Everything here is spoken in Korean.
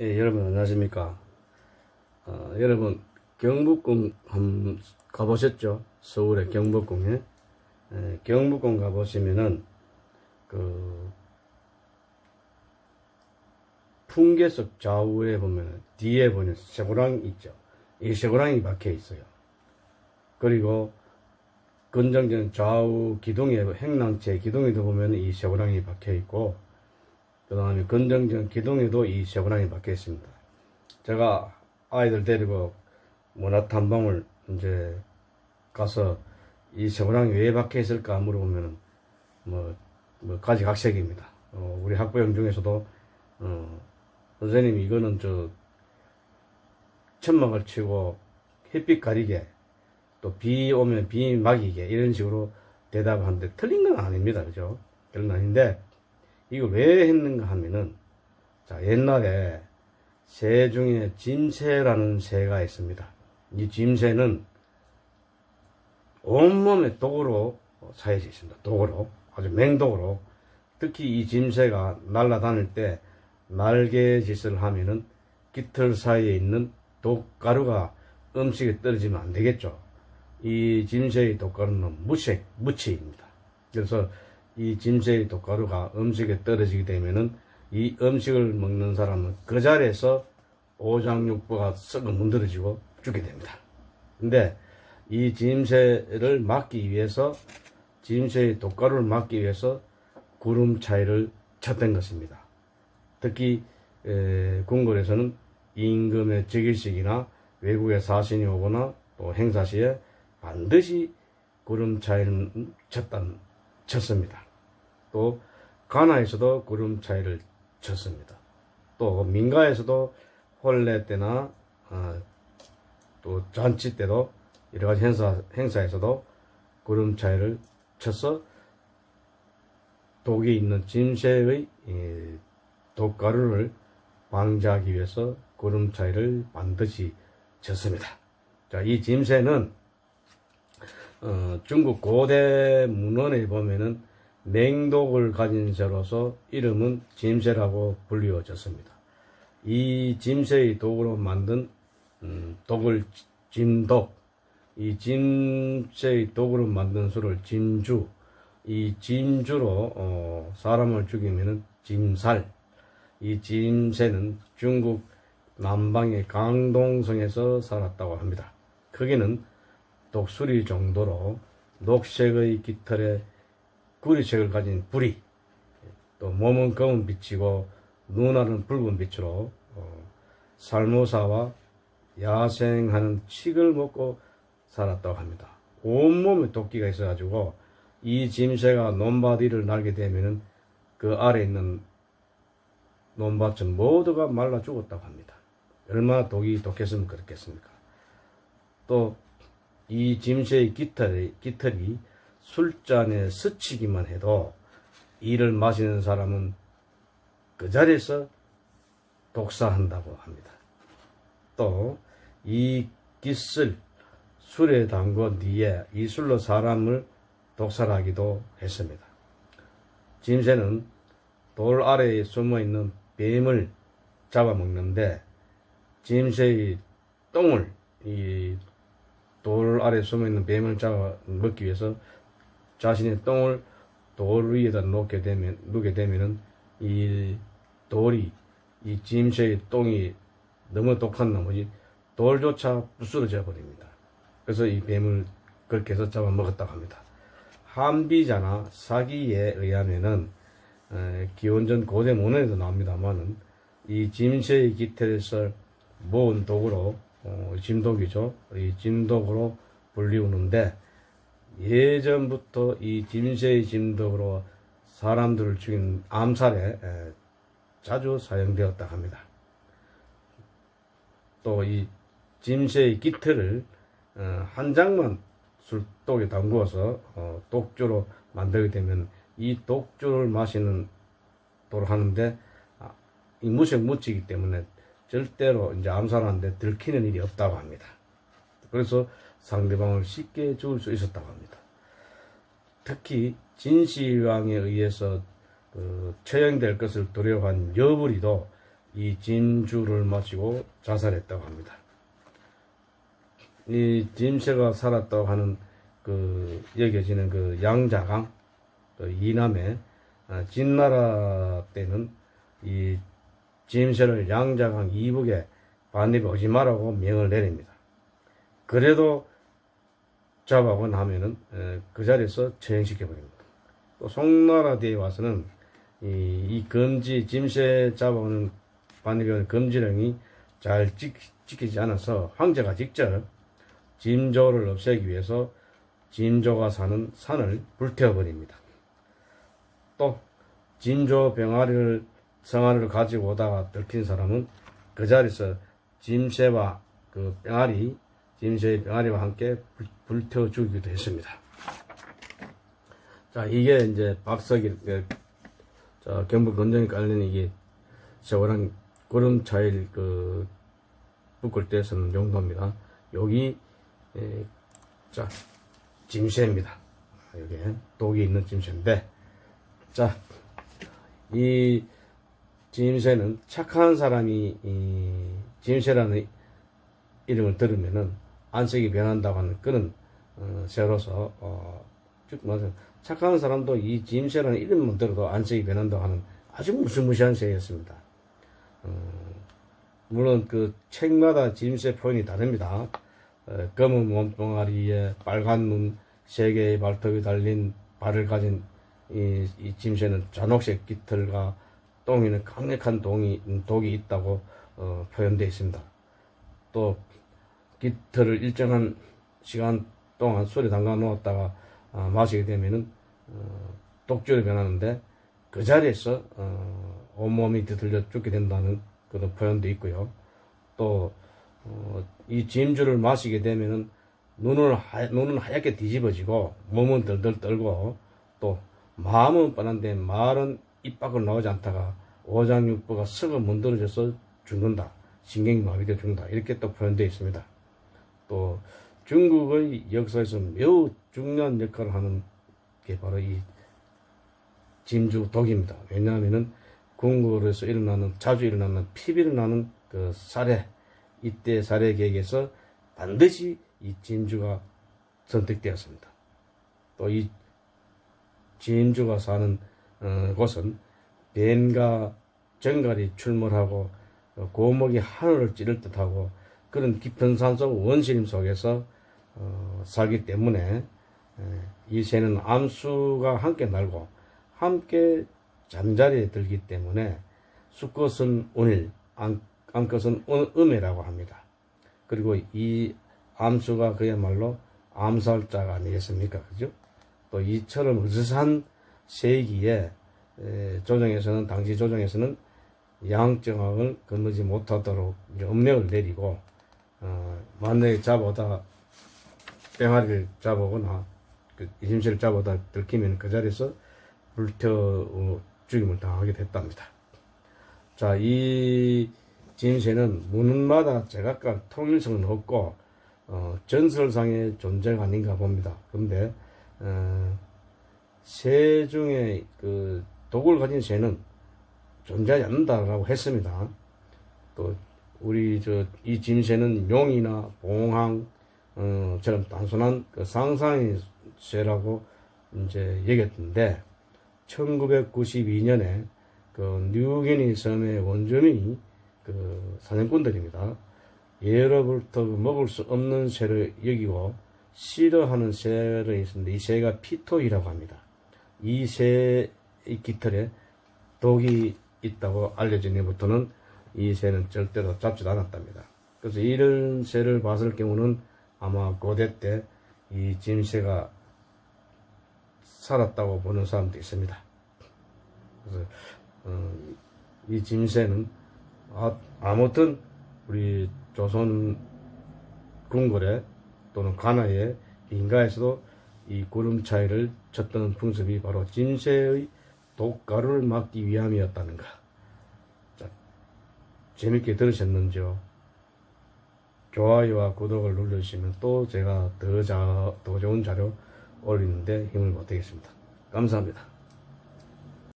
예, 여러분 안녕하십니까. 어, 여러분 경북궁 한번 가보셨죠? 서울의 경복궁에 예, 경복궁 가보시면은 그 풍계석 좌우에 보면 뒤에 보면 쇠고랑 있죠. 이 쇠고랑이 박혀 있어요. 그리고 건정전 좌우 기둥에 행랑채 기둥에도 보면 이 쇠고랑이 박혀 있고 그 다음에 건정전 기둥에도 이 쇠고랑이 박혀 있습니다. 제가 아이들 데리고 문화 탐방을 이제 가서 이 쇠고랑이 왜 박혀 있을까 물어보면은 뭐, 뭐 가지각색입니다. 어, 우리 학부형 중에서도 어, 선생님 이거는 저 천막을 치고 햇빛 가리게 또 비 오면 비 막이게 이런 식으로 대답하는데 틀린 건 아닙니다. 그죠? 그런 건 아닌데 이거 왜 했는가 하면은 자 옛날에 새 중에 짐새라는 새가 있습니다. 이 짐새는 온몸에 독으로 사여져 있습니다. 독으로 아주 맹독으로 특히 이 짐새가 날아다닐 때 날개짓을 하면은 깃털 사이에 있는 독가루가 음식에 떨어지면 안 되겠죠. 이 짐새의 독가루는 무색, 무치입니다. 그래서 이 짐새의 독가루가 음식에 떨어지게 되면은 이 음식을 먹는 사람은 그 자리에서 오장육부가 썩어 문드러지고 죽게 됩니다. 근데 이 짐새를 막기 위해서 짐새의 독가루를 막기 위해서 구름 차이를 쳤던 것입니다. 특히 에, 궁궐에서는 임금의 즉위식이나 외국의 사신이 오거나 또 행사 시에 반드시 구름 차이를 쳤단 쳤습니다. 또 가나에서도 구름 차이를 쳤습니다. 또 민가에서도 혼례 때나 아, 또 잔치 때도 여러 가지 행사 행사에서도 구름 차이를 쳐서 독이 있는 짐새의 이 독가루를 방지하기 위해서 구름 차이를 반드시 쳤습니다. 자, 이 짐새는 어, 중국 고대 문헌에 보면은 맹독을 가진 새로서 이름은 짐새라고 불리워졌습니다. 이 짐새의 독으로 만든 음, 독을 짐독, 이 짐새의 독으로 만든 술을 짐주, 이 짐주로 어, 사람을 죽이면은 짐살, 이 짐새는 중국 남방의 강동성에서 살았다고 합니다. 크기는 독수리 정도로 녹색의 깃털에 구리색을 가진 부리, 또 몸은 검은 빛이고 눈알은 붉은 빛으로 어, 살모사와 야생하는 칡을 먹고 살았다고 합니다. 온몸에 도끼가 있어가지고 이 짐새가 논밭 위를 날게 되면은 그 아래 있는 논밭은 모두가 말라 죽었다고 합니다. 얼마나 독이 독했으면 그렇겠습니까? 또 이 짐새의 깃털이, 깃털이 술잔에 스치기만 해도 이를 마시는 사람은 그 자리에서 독사한다고 합니다. 또 이 깃을 술에 담궈 뒤에 이 술로 사람을 독살하기도 했습니다. 짐새는 돌 아래에 숨어 있는 뱀을 잡아먹는데 짐새의 똥을 이 돌 아래 숨어 있는 뱀을 잡아 먹기 위해서 자신의 똥을 돌 위에다 놓게 되면 놓게 되면은 이 돌이 이 짐새의 똥이 너무 독한 나머지 돌조차 부스러져 버립니다. 그래서 이 뱀을 그렇게 해서 잡아 먹었다고 합니다. 한비자나 사기에 의하면은 에, 기원전 고대 문헌에도 나옵니다만은 이 짐새의 깃털에서 모은 독으로 어, 짐독이죠. 이 짐독으로 불리우는데 예전부터 이 짐새의 짐독으로 사람들을 죽인 암살에 에, 자주 사용되었다 합니다. 또 이 짐새의 깃털을 어, 한 장만 술독에 담그어서 어, 독주로 만들게 되면 이 독주를 마시는 도를 하는데 아, 이 무색 무치기 때문에 절대로 이제 암살하는데 들키는 일이 없다고 합니다. 그래서 상대방을 쉽게 죽을 수 있었다고 합니다. 특히 진시황에 의해서 그 처형될 것을 두려워한 여부리도 이 진주를 마시고 자살했다고 합니다. 이 짐새가 살았다고 하는 그 여겨지는 그 양자강 그 이남의 아, 진나라 때는 이 짐새를 양자강 이북에 반입 오지 마라고 명을 내립니다. 그래도 잡아곤 하면은 에, 그 자리에서 처형시켜 버립니다. 또 송나라대에 와서는 이, 이 금지 짐새 잡아오는 반입의 금지령이 잘 지, 지키지 않아서 황제가 직접 짐조를 없애기 위해서 짐조가 사는 산을 불태워 버립니다. 또 짐조 병아리를 성아리를 가지고 오다가 들킨 사람은 그 자리에서 짐새와 그 병아리 짐새의 병아리와 함께 불, 불태워 죽이기도 했습니다. 자 이게 이제 박석일 그, 자 경북 건정에 깔린 이게 세월한 구름차일 그 묶을 때 쓰는 용도입니다. 여기 에, 자 짐새입니다. 여기 독이 있는 짐새인데 자 이 짐새는 착한 사람이 이 짐새라는 이름을 들으면은 안색이 변한다고 하는 그런 어, 새로서 어, 쭉 맞아 착한 사람도 이 짐새라는 이름만 들어도 안색이 변한다고 하는 아주 무시무시한 새였습니다. 어, 물론 그 책마다 짐새 표현이 다릅니다. 어, 검은 몸뚱아리에 빨간 눈, 세 개의 발톱이 달린 발을 가진 이, 이 짐새는 잔혹색 깃털과 똥에는 강력한 동이, 독이 있다고 어, 표현되어 있습니다. 또 깃털을 일정한 시간 동안 술에 담가 놓았다가 아, 마시게 되면은 어, 독주로 변하는데 그 자리에서 어, 온몸이 뒤틀려 죽게 된다는 그런 표현도 있고요. 또 어, 이 짐주를 마시게 되면은 눈을 하, 눈은 하얗게 뒤집어지고 몸은 덜덜 떨고 또 마음은 뻔한데 말은 입 밖으로 나오지 않다가 오장육부가 썩어 문드러져서 죽는다. 신경이 마비되어 죽는다. 이렇게 또 표현되어 있습니다. 또 중국의 역사에서 매우 중요한 역할을 하는 게 바로 이 짐주 독입니다. 왜냐하면은 궁궐에서 일어나는 자주 일어나는 피비를 나는 그 살해 이때 살해 계획에서 반드시 이 진주가 선택되었습니다. 또 이 진주가 사는 어, 곳은 뱀과 정갈이 출몰하고 어, 고목이 하늘을 찌를 듯하고 그런 깊은 산속 원시림 속에서 어, 살기 때문에 에, 이 새는 암수가 함께 날고 함께 잠자리에 들기 때문에 수컷은 운일, 암, 암컷은 은- 음해라고 합니다. 그리고 이 암수가 그야말로 암살자가 아니겠습니까? 그죠? 또 이처럼 으스스한 세기에 에, 조정에서는 당시 조정에서는 양정학을 건너지 못하도록 엄령을 내리고 어, 만약에 잡아다 병아리를 잡아오거나 그 이심새를 잡아다 들키면 그 자리에서 불태워 어, 죽임을 당하게 됐답니다. 자, 이 진새는 문마다 제각각 통일성은 없고 어, 전설상의 존재가 아닌가 봅니다. 근데 어, 새 중에 그 독을 가진 새는 존재하지 않는다라고 했습니다. 또 우리 저 이 짐새는 용이나 봉황 어, 처럼 단순한 그 상상의 새라고 이제 얘기했는데 1992년에 그 뉴기니 섬의 원주민이 그 사냥꾼들입니다. 예로부터 먹을 수 없는 새를 여기고 싫어하는 새를 있는데 이 새가 피토이라고 합니다. 이 새의 깃털에 독이 있다고 알려진 이부터는 이 새는 절대로 잡지도 않았답니다. 그래서 이런 새를 봤을 경우는 아마 고대 때 이 짐새가 살았다고 보는 사람도 있습니다. 그래서 어, 이 짐새는 아, 아무튼 우리 조선 궁궐에 또는 관아에 인가에서도 이 구름 차이를 쳤던 풍습이 바로 짐새의 독가루를 막기 위함이었다는가. 자, 재밌게 들으셨는지요? 좋아요와 구독을 눌러주시면 또 제가 더, 자, 더 좋은 자료 올리는데 힘을 보태겠습니다. 감사합니다.